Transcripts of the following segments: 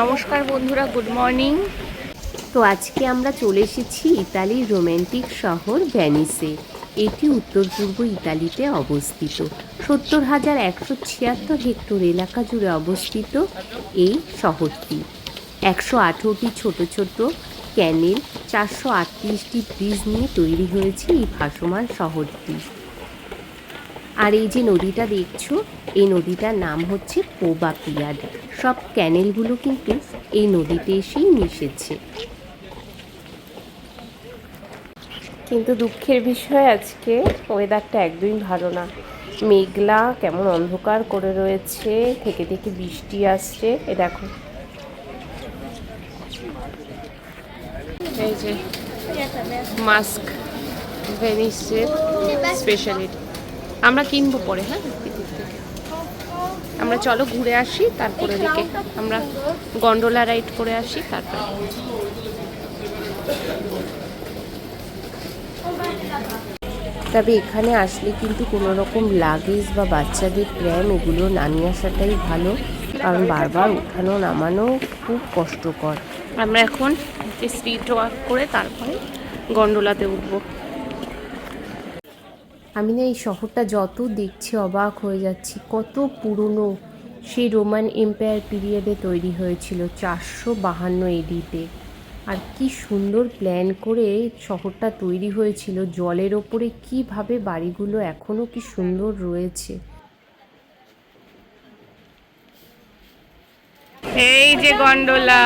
নমস্কার বন্ধুরা good morning তো আজকে আমরা চলে এসেছি ইতালির রোম্যান্টিক শহর ভ্যানিসে এটি উত্তর পূর্ব ইতালিতে অবস্থিত। সত্তর হাজার একশো ছিয়াত্তর হেক্টর এলাকা জুড়ে অবস্থিত এই শহরটি। একশো আঠেরোটি ছোট ছোট ক্যানেল, চারশো আটত্রিশটি ব্রিজ নিয়ে তৈরি হয়েছে এই ভাসমান শহরটি। আর এই যে নদীটা দেখছ, এই নদীটার নাম হচ্ছে পোবা পিয়াড সব ক্যানেলগুলো কিন্তু এই নদীতে এসেই মিশেছে। কিন্তু দুঃখের বিষয় আজকে ওয়েদারটা একদমই ভালো না। মেঘলা, কেমন অন্ধকার করে রয়েছে, থেকে থেকে বৃষ্টি আসছে, এ দেখো। মাস্ক ভেনিসের স্পেশালিটি আমরা কিনবো পরে হ্যাঁ? আমরা চলো ঘুরে আসি তারপরে দিকে আমরা গন্ডোলা রাইড করে আসি তারপরে তবে এখানে আসলে কিন্তু কোনো রকম লাগেজ বা বাচ্চাদের প্র্যাম এগুলো না নিয়ে আসাটাই ভালো কারণ বারবার উঠানো নামানো খুব কষ্টকর। আমরা এখন স্ট্রিট ওয়াক করে তারপরে গন্ডোলাতে উঠবো। আমি না এই শহরটা যত দেখছি অবাক হয়ে যাচ্ছি। কত পুরনো সেই রোমান এম্পায়ার পিরিয়ডে তৈরি হয়েছিল, চারশো বাহান্ন এডিতে আর কি সুন্দর প্ল্যান করে শহরটা তৈরি হয়েছিল, জলের ওপরে কীভাবে বাড়িগুলো এখনও কি সুন্দর রয়েছে। এই যে গন্ডোলা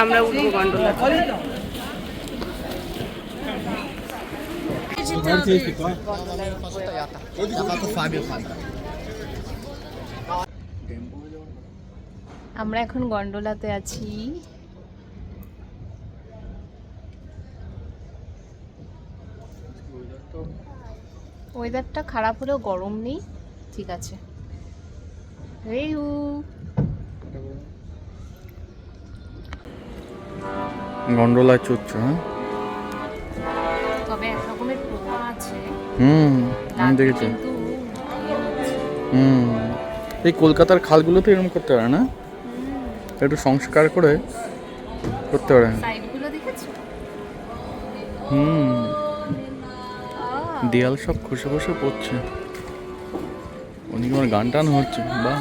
আমরা উঠবো গন্ডোলা আমরা এখন গন্ডোলাতে আছি। ওয়েদারটা খারাপ হলেও গরম নেই। ঠিক আছে। গন্ডোলায় চড়ছো হ্যাঁ? তবে এক রকমের পোকা আছে। হুম আমি দেখেছি। হুম এই কলকাতার খালগুলোতে এরকম করতে পারে না? একটু সংস্কার করে করতে পারে। সাইডগুলো হুম। দেয়াল সব খসে খসে পড়ছে। ওদিকে আমার গান টান হচ্ছে? বাহ।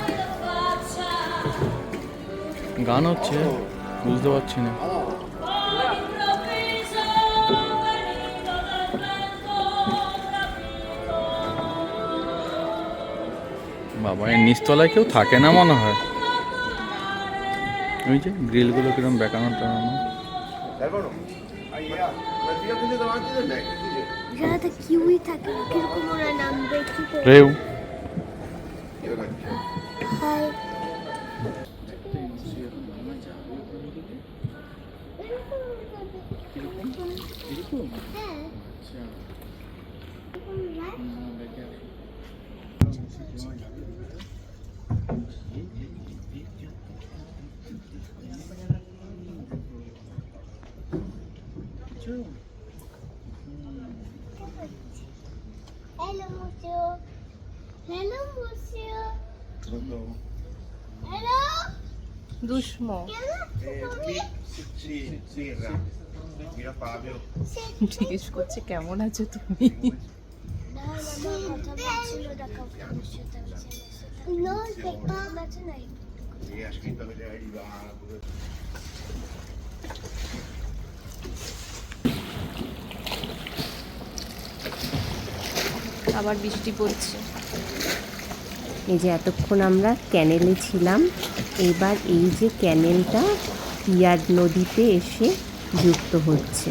গান হচ্ছে বুঝতে পারছি না। নিচতলায় কেউ থাকে না মনে হয়। ওই যে গ্রিলগুলো বেকানো কীরকম কি করে? রেউ। হয়। দুষ্ম. জিজ্ঞেস করছে, কেমন আছো তুমি. আবার বৃষ্টি পড়ছে এই যে এতক্ষণ আমরা ক্যানেলে ছিলাম এবার এই যে ক্যানেলটা পিয়ার নদীতে এসে যুক্ত হচ্ছে।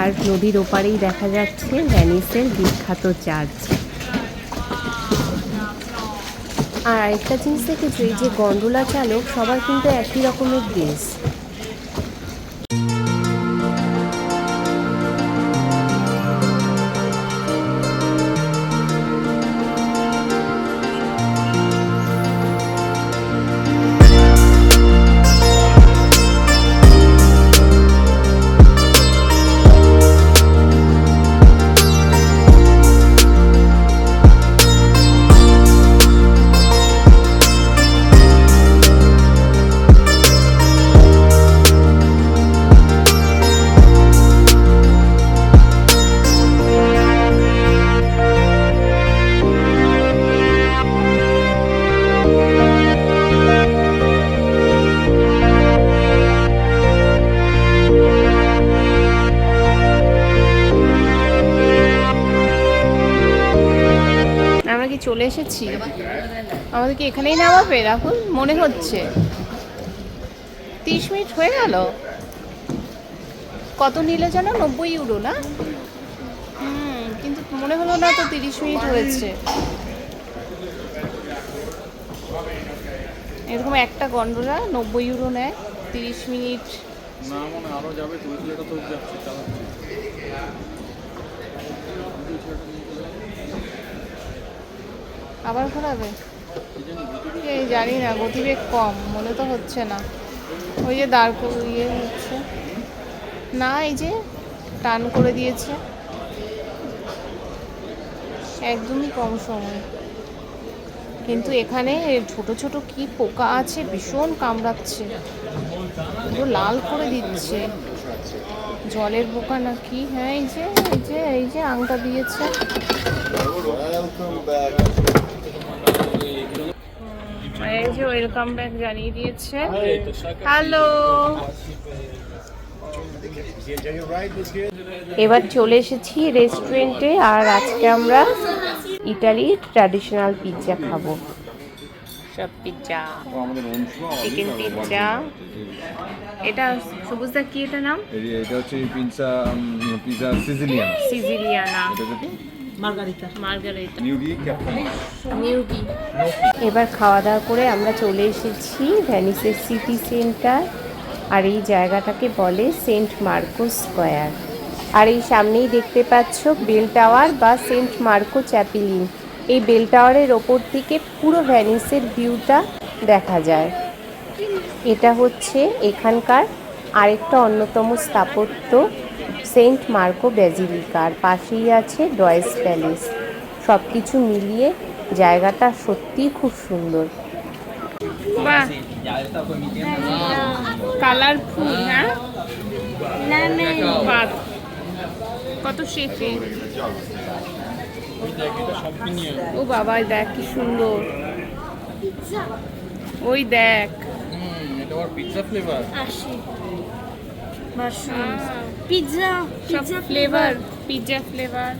আর নদীর ওপারেই দেখা যাচ্ছে ভ্যানিসের বিখ্যাত চার্চ। আর আরেকটা জিনিস দেখেছি যে গন্ডোলা চালক সবার কিন্তু একই রকমের ড্রেস। এসেছি। আমাদেরকে এখানেই নামাবে, রাহুল? মনে হচ্ছে। তিরিশ মিনিট হয়ে গেল। কত নিলে যেন? নব্বই ইউরো, না? হুম, কিন্তু মনে হলো না তো তিরিশ মিনিট হয়েছে। এরকম একটা গন্ডোলা নব্বই ইউরো নেয়, তিরিশ মিনিট। না, মনে যাবে তো আবার ঘোরাবে? এই জানি না, গতিবেগ কম, মনে তো হচ্ছে না। ওই যে দাঁড় ইয়ে হচ্ছে। না, এই যে টান করে দিয়েছে। একদমই কম সময়। কিন্তু এখানে ছোট ছোট কি পোকা আছে, ভীষণ কামড়াচ্ছে। পুরো লাল করে দিচ্ছে। জলের পোকা না কি? হ্যাঁ এই যে এই যে এই যে আংটা দিয়েছে। এই যে ওয়েলকাম ব্যাক জানিয়ে দিয়েছে। হ্যালো এবার চলে এসেছি রেস্টুরেন্টে আর আজকে আমরা ইটালির ট্র্যাডিশনাল পিৎজা খাব। সব পিৎজা চিকেন পিৎজা এটা সবুজদা কি এটা নাম? এটা হচ্ছে পিৎজা পিৎজা সিজিলিয়ান সিজিলিয়ানা এবার খাওয়া দাওয়া করে আমরা চলে এসেছি ভ্যানিসের সিটি সেন্টার আর এই জায়গাটাকে বলে সেন্ট মার্কো স্কোয়ার। আর এই সামনেই দেখতে পাচ্ছ বেল টাওয়ার বা সেন্ট মার্কো চ্যাপিলিন। এই বেল টাওয়ারের ওপর থেকে পুরো ভ্যানিসের ভিউটা দেখা যায়। এটা হচ্ছে এখানকার আরেকটা অন্যতম স্থাপত্য সেন্ট মার্কো ব্যাজিলিকা আর পাশেই আছে ডয়েস প্যালেস। সব কিছু মিলিয়ে জায়গাটা সত্যিই খুব সুন্দর। বাহ। কালারফুল হ্যাঁ? কত শেফে ও বাবা দেখ কি সুন্দর। ওই দেখ। এটা পিৎজা ফ্লেভার পিৎজা সব ফ্লেভার পিৎজা ফ্লেভার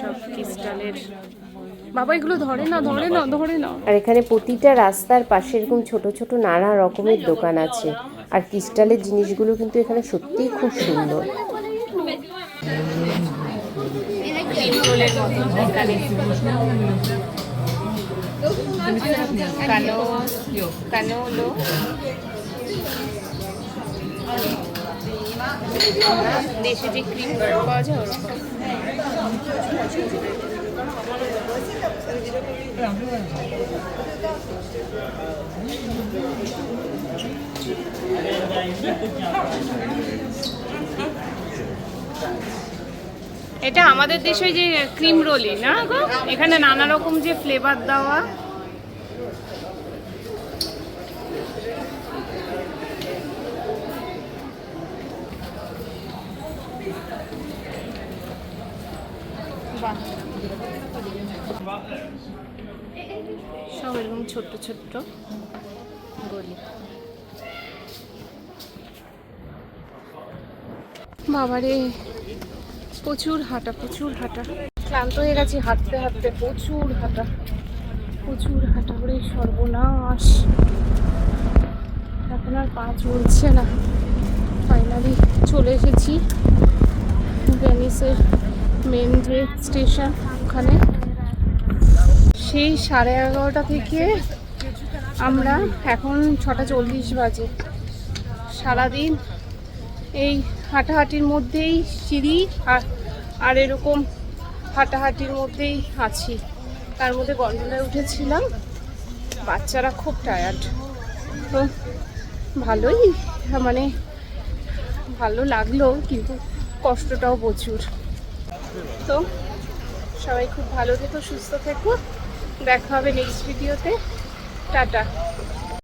সব ক্রিস্টালের বাবা এগুলো ধরে না ধরে না ধরে না আর এখানে প্রতিটা রাস্তার পাশে এরকম ছোট ছোট নানা রকমের দোকান আছে। আর ক্রিস্টালের জিনিসগুলো কিন্তু এখানে সত্যিই খুব সুন্দর। কানো কানোলো দেশে যে ক্রিম পাওয়া যায় এটা আমাদের দেশে যে ক্রিম রোলি না গো? এখানে নানা রকম যে ফ্লেভার দেওয়া সব এরকম ছোট্ট ছোট্ট গলি। বাবারে, প্রচুর হাঁটা প্রচুর হাঁটা। ক্লান্ত হয়ে গেছি, হাঁটতে হাঁটতে প্রচুর হাঁটা। প্রচুর হাঁটা করে সর্বনাশ। এখন আর পা চলছে না। ফাইনালি চলে এসেছি। ভেনিসের মেন যে স্টেশন ওখানে। সেই সাড়ে এগারোটা থেকে আমরা এখন ছটা চল্লিশ বাজে। সারাদিন এই হাঁটাহাঁটির মধ্যেই সিঁড়ি আর আর এরকম হাঁটাহাঁটির মধ্যেই আছি। তার মধ্যে গন্ডোলায় উঠেছিলাম। বাচ্চারা খুব টায়ার্ড তো ভালোই মানে ভালো লাগল, কিন্তু কষ্টটাও প্রচুর। তো সবাই খুব ভালো থেকো সুস্থ থেকো। দেখা হবে নেক্সট ভিডিওতে টাটা।